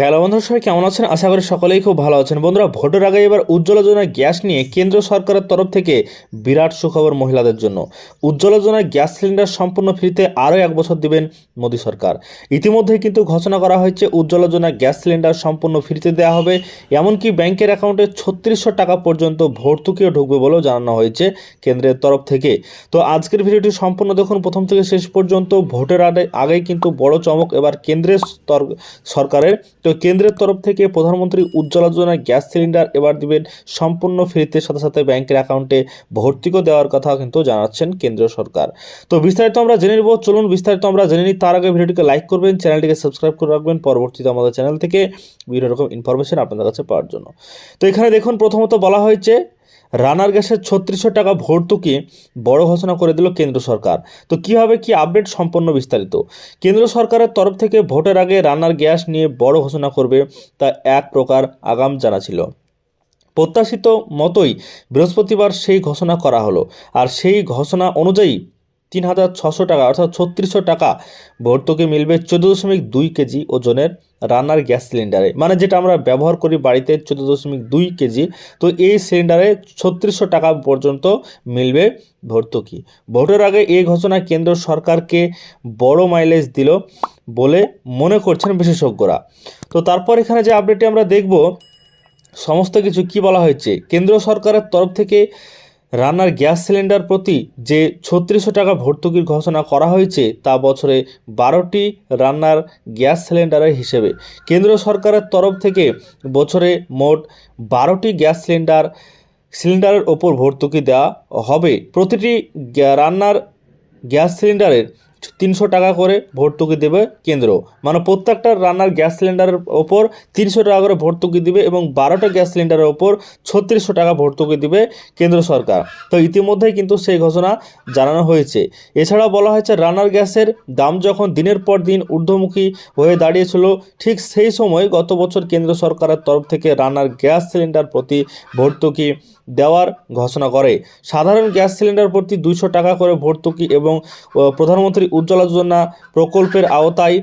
Hello বন্ধুরা, সবাই কেমন আছেন? আশা করি সকলেই খুব ভালো আছেন। বন্ধুরা, ভোটের আগে এবার উজ্জ্বলা যোজনা গ্যাস নিয়ে কেন্দ্র সরকারের তরফ থেকে বিরাট সুখবর মহিলাদের জন্য। উজ্জ্বলা যোজনা গ্যাস সিলিন্ডার সম্পূর্ণ ফ্রিতে আরও এক বছর দিবেন মোদী সরকার। ইতিমধ্যেই কিন্তু ঘোষণা করা হয়েছে, উজ্জ্বলা যোজনায় গ্যাস সিলিন্ডার সম্পূর্ণ ফ্রিতে দেওয়া হবে। এমনকি ব্যাংকের অ্যাকাউন্টে ছত্রিশশো টাকা পর্যন্ত ভর্তুকিও ঢুকবে বলেও জানানো হয়েছে কেন্দ্রের তরফ থেকে। তো আজকের ভিডিওটি সম্পূর্ণ দেখুন, প্রথম থেকে শেষ পর্যন্ত। ভোটের আগে, আগেই কিন্তু বড় চমক এবার কেন্দ্রের সরকারের। তো কেন্দ্রের তরফ থেকে প্রধানমন্ত্রী উজ্জ্বলা যোজনায় গ্যাস সিলিন্ডার এবার দিবেন সম্পূর্ণ ফ্রিতে, সাথে সাথে ব্যাংকের অ্যাকাউন্টে ভর্তিকও দেওয়ার কথা কিন্তু জানাচ্ছেন কেন্দ্রীয় সরকার। তো বিস্তারিত আমরা জেনে নেব, চলুন বিস্তারিত আমরা জেনে নিই। তার আগে ভিডিওটিকে লাইক করবেন, চ্যানেলটিকে সাবস্ক্রাইব করে রাখবেন। পরবর্তীতে আমাদের চ্যানেল থেকে বিভিন্ন রকম ইনফরমেশন আপনাদের কাছে পাওয়ার জন্য। তো এখানে দেখুন, প্রথমত বলা হয়েছে রানার গ্যাসের ছত্রিশশো টাকা ভর্তুকি বড় ঘোষণা করে দিল কেন্দ্র সরকার। তো কীভাবে কি আপডেট সম্পন্ন বিস্তারিত? কেন্দ্র সরকারের তরফ থেকে ভোটের আগে রানার গ্যাস নিয়ে বড় ঘোষণা করবে তা এক প্রকার আগাম জানা ছিল প্রত্যাশিত মতোই বৃহস্পতিবার সেই ঘোষণা করা হলো। আর সেই ঘোষণা অনুযায়ী তিন হাজার ছশো টাকা, অর্থাৎ ছত্রিশশো টাকা ভর্তুকি মিলবে চোদ্দ দশমিক দুই কেজি ওজনের রান্নার গ্যাস সিলিন্ডারে। মানে যেটা আমরা ব্যবহার করি বাড়িতে চোদ্দ দশমিক দুই কেজি, তো এই সিলিন্ডারে ছত্রিশশো টাকা পর্যন্ত মিলবে ভর্তুকি। ভোটের আগে এই ঘোষণা কেন্দ্র সরকারকে বড় মাইলেজ দিল বলে মনে করছেন বিশেষজ্ঞরা। তো তারপর এখানে যে আপডেটটি আমরা দেখব, সমস্ত কিছু কি বলা হয়েছে? কেন্দ্র সরকারের তরফ থেকে রান্নার গ্যাস সিলিন্ডার প্রতি যে ছত্রিশশো টাকা ভর্তুকির ঘোষণা করা হয়েছে, তা বছরে বারোটি রান্নার গ্যাস সিলিন্ডারের হিসেবে। কেন্দ্র সরকারের তরফ থেকে বছরে মোট বারোটি গ্যাস সিলিন্ডার, সিলিন্ডারের ওপর ভর্তুকি দেওয়া হবে। প্রতিটি রান্নার গ্যাস সিলিন্ডারের তিনশো টাকা করে ভর্তুকি দেবে কেন্দ্র। মানে প্রত্যেকটা রান্নার গ্যাস সিলিন্ডারের ওপর তিনশো টাকা করে ভর্তুকি দিবে এবং বারোটা গ্যাস সিলিন্ডারের ওপর ছত্রিশশো টাকা ভর্তুকি দিবে কেন্দ্র সরকার। তো ইতিমধ্যেই কিন্তু সেই ঘোষণা জানানো হয়েছে। এছাড়া বলা হয়েছে রান্নার গ্যাসের দাম যখন দিনের পর দিন ঊর্ধ্বমুখী হয়ে দাঁড়িয়েছিল, ঠিক সেই সময় গত বছর কেন্দ্র সরকারের তরফ থেকে রান্নার গ্যাস সিলিন্ডার প্রতি ভর্তুকি দেওয়ার ঘোষণা করে। সাধারণ গ্যাস সিলিন্ডার প্রতি দুইশো টাকা করে ভর্তুকি এবং প্রধানমন্ত্রী উজ্জ্বলা যোজনা প্রকল্পের আওতায়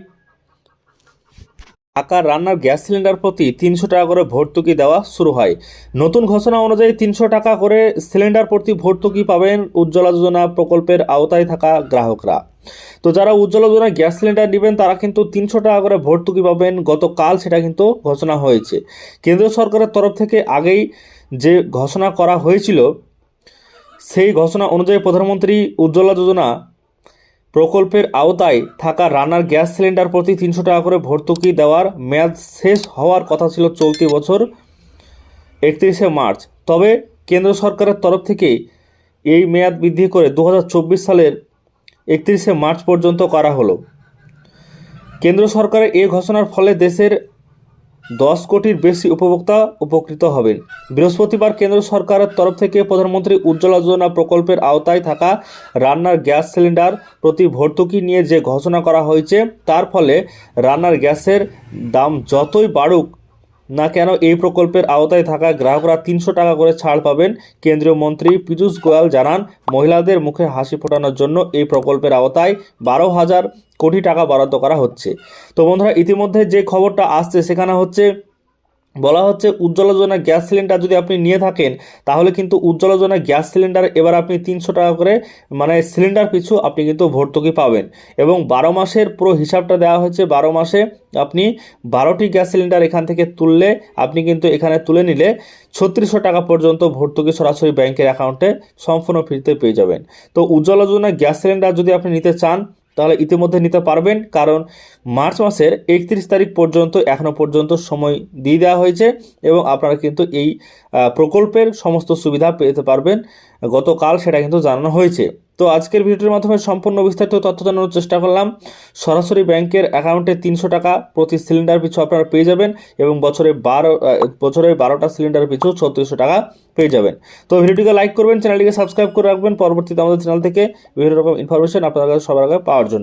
আকার রান্নার গ্যাস সিলিন্ডার প্রতি তিনশো টাকা করে ভর্তুকি দেওয়া শুরু হয়। নতুন ঘোষণা অনুযায়ী তিনশো টাকা করে সিলিন্ডার প্রতি ভর্তুকি পাবেন উজ্জ্বলা যোজনা প্রকল্পের আওতায় থাকা গ্রাহকরা। তো যারা উজ্জ্বলা যোজনা গ্যাস সিলিন্ডার নেবেন, তারা কিন্তু তিনশো টাকা করে ভর্তুকি পাবেন। গতকাল সেটা কিন্তু ঘোষণা হয়েছে। কেন্দ্র সরকারের তরফ থেকে আগেই যে ঘোষণা করা হয়েছিল, সেই ঘোষণা অনুযায়ী প্রধানমন্ত্রী উজ্জ্বলা যোজনা প্রকল্পের আওতায় থাকা রানার গ্যাস সিলিন্ডার প্রতি তিনশো টাকা করে ভর্তুকি দেওয়ার মেয়াদ শেষ হওয়ার কথা ছিল চলতি বছর একত্রিশে মার্চ। তবে কেন্দ্র সরকারের তরফ থেকে এই মেয়াদ বৃদ্ধি করে দু হাজার চব্বিশ সালের একত্রিশে মার্চ পর্যন্ত করা হলো। কেন্দ্র সরকারের এই ঘোষণার ফলে দেশের দশ কোটির বেশি উপভোক্তা উপকৃত হবেন। বৃহস্পতিবার কেন্দ্র সরকারের তরফ থেকে প্রধানমন্ত্রী উজ্জ্বলা যোজনা প্রকল্পের আওতায় থাকা রান্নার গ্যাস সিলিন্ডার প্রতি ভর্তুকি নিয়ে যে ঘোষণা করা হয়েছে, তার ফলে রান্নার গ্যাসের দাম যতই বাড়ুক না কেন এই প্রকল্পের আওতায় থাকা গ্রাহকরা তিনশো টাকা করে ছাড় পাবেন? কেন্দ্রীয় মন্ত্রী পীযূষ গোয়াল জানান, মহিলাদের মুখে হাসি ফোটানোর জন্য এই প্রকল্পের আওতায় বারো হাজার কোটি টাকা বরাদ্দ করা হচ্ছে। তো বন্ধুরা, ইতিমধ্যে যে খবরটা আসছে সেখানে হচ্ছে বলা হচ্ছে উজ্জ্বলা যোজনা গ্যাস সিলিন্ডার যদি আপনি নিয়ে থাকেন, তাহলে কিন্তু উজ্জ্বলা যোজনা গ্যাস সিলিন্ডার এবার আপনি তিনশো টাকা করে মানে সিলিন্ডার পিছু আপনি কিন্তু ভর্তুকি পাবেন। এবং বারো মাসের পুরো হিসাবটা দেওয়া হয়েছে, বারো মাসে আপনি বারোটি গ্যাস সিলিন্ডার এখান থেকে তুললে, আপনি কিন্তু এখানে তুলে নিলে ছত্রিশশো টাকা পর্যন্ত ভর্তুকি সরাসরি ব্যাংকের অ্যাকাউন্টে সম্পূর্ণ ফ্রিতে পেয়ে যাবেন। তো উজ্জ্বলা যোজনা গ্যাস সিলিন্ডার যদি আপনি নিতে চান তাহলে ইতিমধ্যে নিতে পারবেন, কারণ মার্চ মাসের একত্রিশ তারিখ পর্যন্ত এখনও পর্যন্ত সময় দিয়ে দেওয়া হয়েছে এবং আপনারা কিন্তু এই প্রকল্পের সমস্ত সুবিধা পেতে পারবেন। গতকাল সেটা কিন্তু জানানো হয়েছে। তো আজকের ভিডিওটির মাধ্যমে সম্পূর্ণ বিস্তারিত তথ্য জানানোর চেষ্টা করলাম। সরাসরি ব্যাংকের অ্যাকাউন্টে তিনশো টাকা প্রতি সিলিন্ডার পিছু আপনারা পেয়ে যাবেন এবং বছরে বারো বছরে বারোটা সিলিন্ডার পিছু ছত্রিশশো টাকা পেয়ে যাবেন। তো ভিডিওটিকে লাইক করবেন চ্যানেলটিকে সাবস্ক্রাইব করে রাখবেন। পরবর্তীতে আমাদের চ্যানেল থেকে বিভিন্ন রকম ইনফরমেশন আপনাদের কাছে সবার আগে পাওয়ার জন্য।